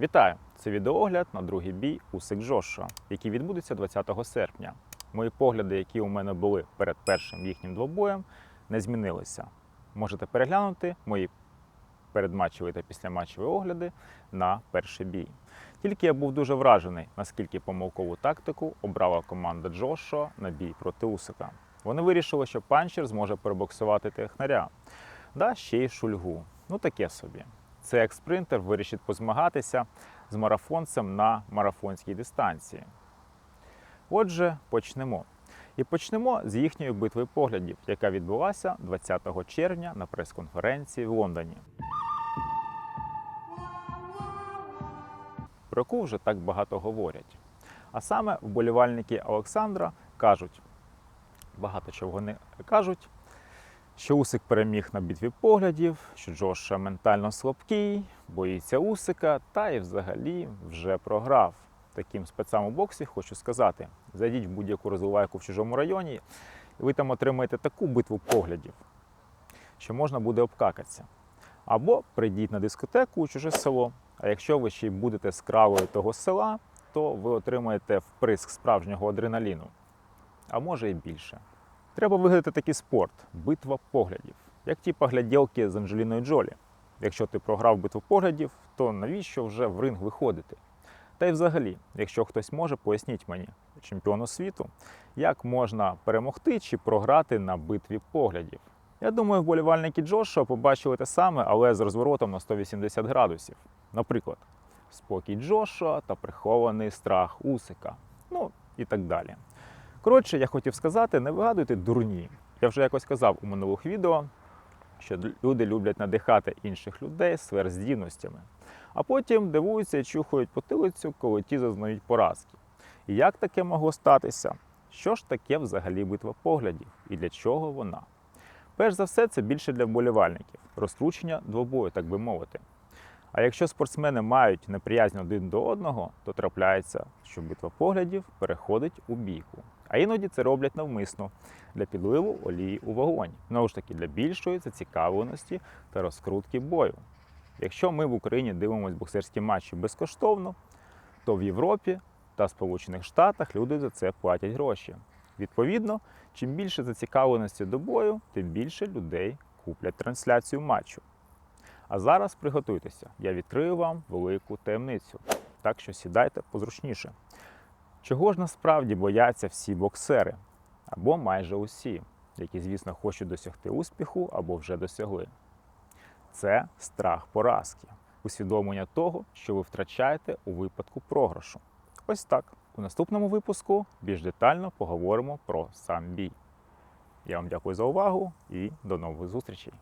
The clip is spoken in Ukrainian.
Вітаю! Це відеоогляд на другий бій Усик Джошуа, який відбудеться 20 серпня. Мої погляди, які у мене були перед першим їхнім двобоєм, не змінилися. Можете переглянути мої передматчеві та післяматчеві огляди на перший бій. Тільки я був дуже вражений, наскільки помилкову тактику обрала команда Джошуа на бій проти Усика. Вони вирішили, що панчер зможе перебоксувати технаря, да ще й шульгу. Ну таке собі. Цей екс-спринтер вирішить позмагатися з марафонцем на марафонській дистанції. Отже, почнемо. І почнемо з їхньої битви поглядів, яка відбулася 20 червня на прес-конференції в Лондоні. Про яку вже так багато говорять. А саме вболівальники Олександра кажуть, багато чого вони кажуть, що Усик переміг на битві поглядів, що Джоша ментально слабкий, боїться Усика та і взагалі вже програв. Таким спецам у боксі хочу сказати: зайдіть в будь-яку розвивайку в чужому районі, і ви там отримаєте таку битву поглядів, що можна буде обкакатися. Або прийдіть на дискотеку у чуже село. А якщо ви ще й будете з кравою того села, то ви отримаєте вприск справжнього адреналіну, а може і більше. Треба вигадати такий спорт битва поглядів, як ті погляділки з Анджеліною Джолі. Якщо ти програв битву поглядів, то навіщо вже в ринг виходити? Та й взагалі, якщо хтось може, поясніть мені, чемпіону світу, як можна перемогти чи програти на битві поглядів. Я думаю, вболівальники Джошуа побачили те саме, але з розворотом на 180 градусів. Наприклад, спокій Джошуа та прихований страх Усика. Ну і так далі. Коротше, я хотів сказати, не вигадуйте дурні. Я вже якось казав у минулих відео, що люди люблять надихати інших людей сверхдійностями, а потім дивуються і чухають потилицю, коли ті зазнають поразки. І як таке могло статися? Що ж таке взагалі битва поглядів і для чого вона? Перш за все, це більше для вболівальників, розкручення двобою, так би мовити. А якщо спортсмени мають неприязнь один до одного, то трапляється, що битва поглядів переходить у бійку. А іноді це роблять навмисно для підливу олії у вогонь. Знову ж таки, для більшої зацікавленості та розкрутки бою. Якщо ми в Україні дивимося боксерські матчі безкоштовно, то в Європі та Сполучених Штатах люди за це платять гроші. Відповідно, чим більше зацікавленості до бою, тим більше людей куплять трансляцію матчу. А зараз приготуйтеся, я відкрию вам велику таємницю. Так що сідайте позручніше. Чого ж насправді бояться всі боксери, або майже усі, які, звісно, хочуть досягти успіху або вже досягли? Це страх поразки, усвідомлення того, що ви втрачаєте у випадку програшу. Ось так. У наступному випуску більш детально поговоримо про сам бій. Я вам дякую за увагу і до нових зустрічей.